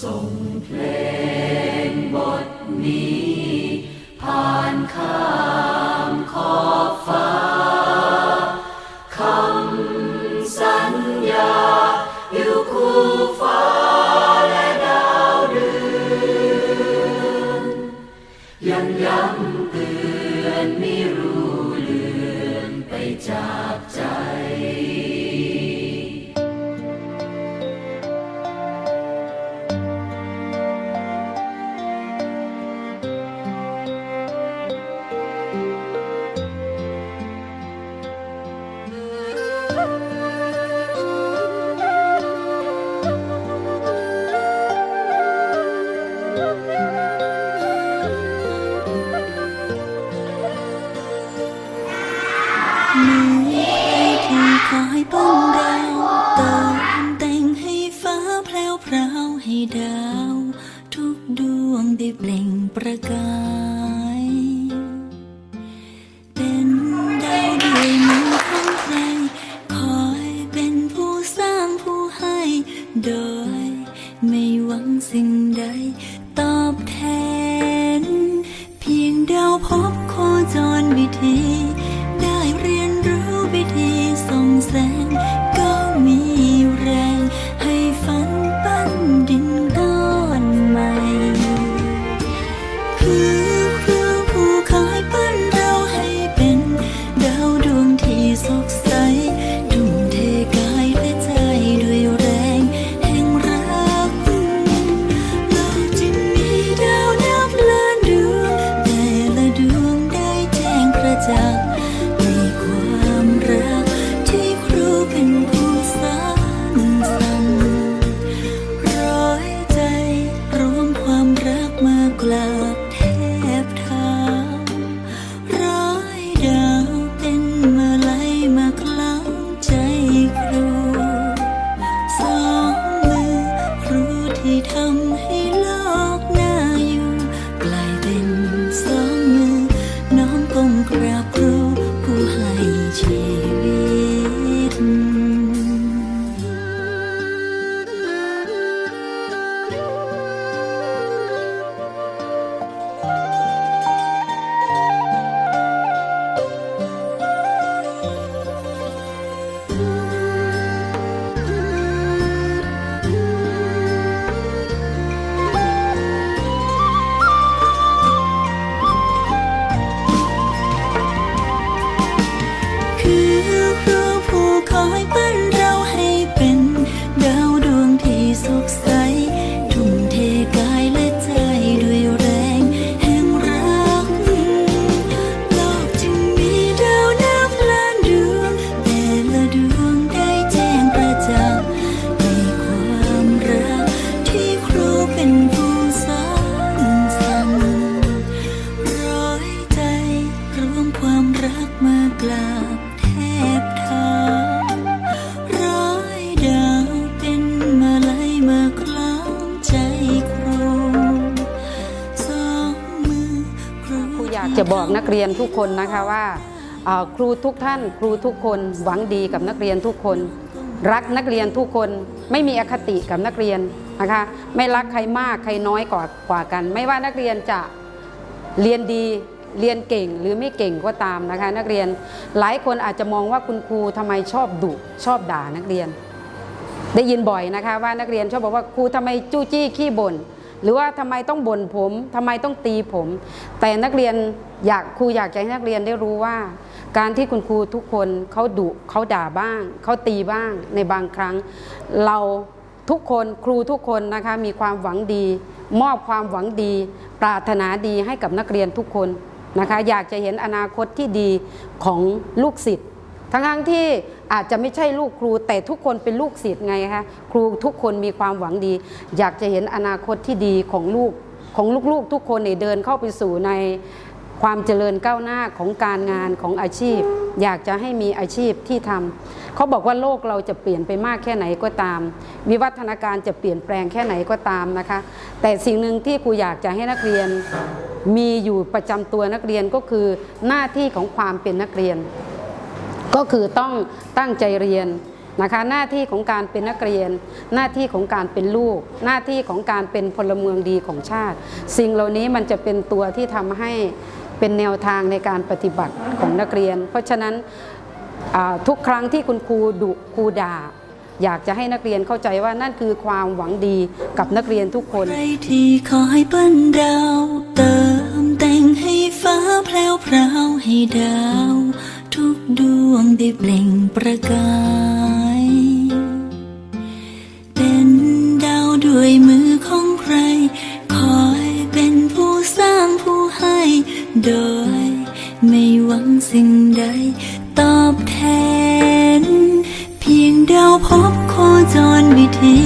ส่งเพลงบทนี้ผ่านข้ามขอบฟ้า ประกาย เป็นดาวด้วยมือของใคร คอยเป็นผู้สร้างผู้ให้ โดยไม่หวังสิ่งใด ตอบแทน เพียงดาวพบ จักในความรักที่ครูเป็นผู้สานสั่นร้อยใจรวมความรักมากราบแทบเท้าร้อยดาว จะบอกนักเรียนทุกคนนะคะว่าครูทุกท่านครูทุกคนหวังดีกับนักเรียนทุกคน รักนักเรียนทุกคนไม่มีอคติกับนักเรียนนะคะไม่รักใครมากใครน้อยกว่ากว่ากัน ไม่ว่านักเรียนจะเรียนดีเรียนเก่งหรือไม่เก่งก็ตามนะคะ นักเรียนหลายคนอาจจะมองว่าคุณครูทำไมชอบดุชอบด่านักเรียน ได้ยินบ่อยนะคะว่านักเรียนชอบบอกว่าครูทำไมจู้จี้ขี้บ่นหรือว่าทำไมต้องบ่นผมทำไมต้องตีผม แต่นักเรียน อยากครูอยากให้นักเรียนได้รู้ว่า การที่คุณครูทุกคนเขาดุเขาด่าบ้าง เขาตีบ้างในบางครั้ง เราทุกคนครูทุกคนนะคะมีความหวังดี มอบความหวังดี ปรารถนาดีให้กับนักเรียนทุกคนนะคะอยากจะเห็นอนาคตที่ดีของลูกศิษย์ทั้งทั้งที่อาจจะไม่ใช่ลูกครู แต่ทุกคนเป็นลูกศิษย์ไงคะครูทุกคนมีความหวังดี อยากจะเห็นอนาคตที่ดีของลูกของลูกๆ ทุกคนเนี่ยเดินเข้าไปสู่ใน ความเจริญก้าวหน้าของการงานของอาชีพ อยากจะให้มีอาชีพที่ทำ เขาบอกว่าโลกเราจะเปลี่ยนไปมากแค่ไหนก็ตาม วิวัฒนาการจะเปลี่ยนแปลงแค่ไหนก็ตามนะคะ แต่สิ่งหนึ่งที่ครูอยากจะให้นักเรียนมีอยู่ประจำตัวนักเรียนก็คือหน้าที่ของความเป็นนักเรียน ก็คือต้องตั้งใจเรียนนะคะหน้าที่ของการเป็นนักเรียน หน้าที่ของการเป็นลูก หน้าที่ของการเป็นพลเมืองดีของชาติ สิ่งเหล่านี้มันจะเป็นตัวที่ทำให้ เป็นแนวทางในการปฏิบัติของนักเรียน เพราะฉะนั้นทุกครั้งที่คุณครูดุครูด่า อยากจะให้นักเรียนเข้าใจว่านั่นคือความหวังดีกับนักเรียนทุกคนที่คอยบันดาวเติมแต่งให้ฟ้าแพรวพราวให้ดาว ทุกดวงได้เปล่งประกาย โดย ไม่หวังสิ่งใดตอบแทน เพียงเดาพบโคจรวิธี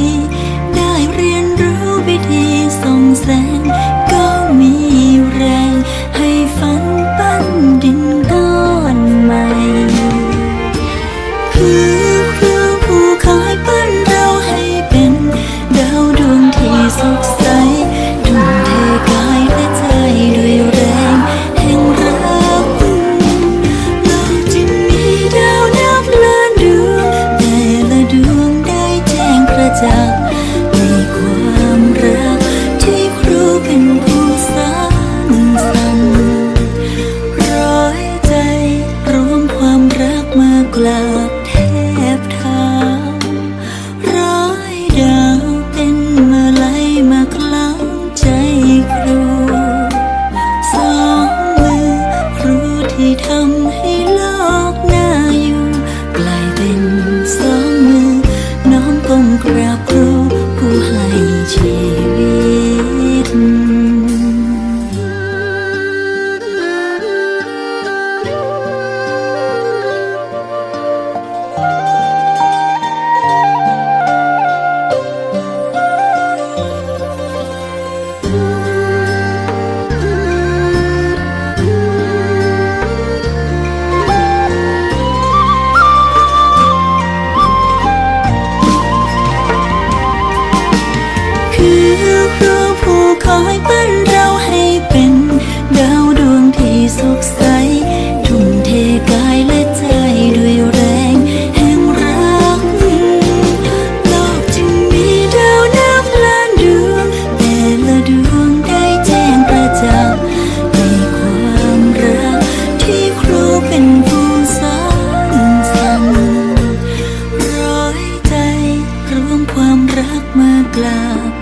cloud. Love.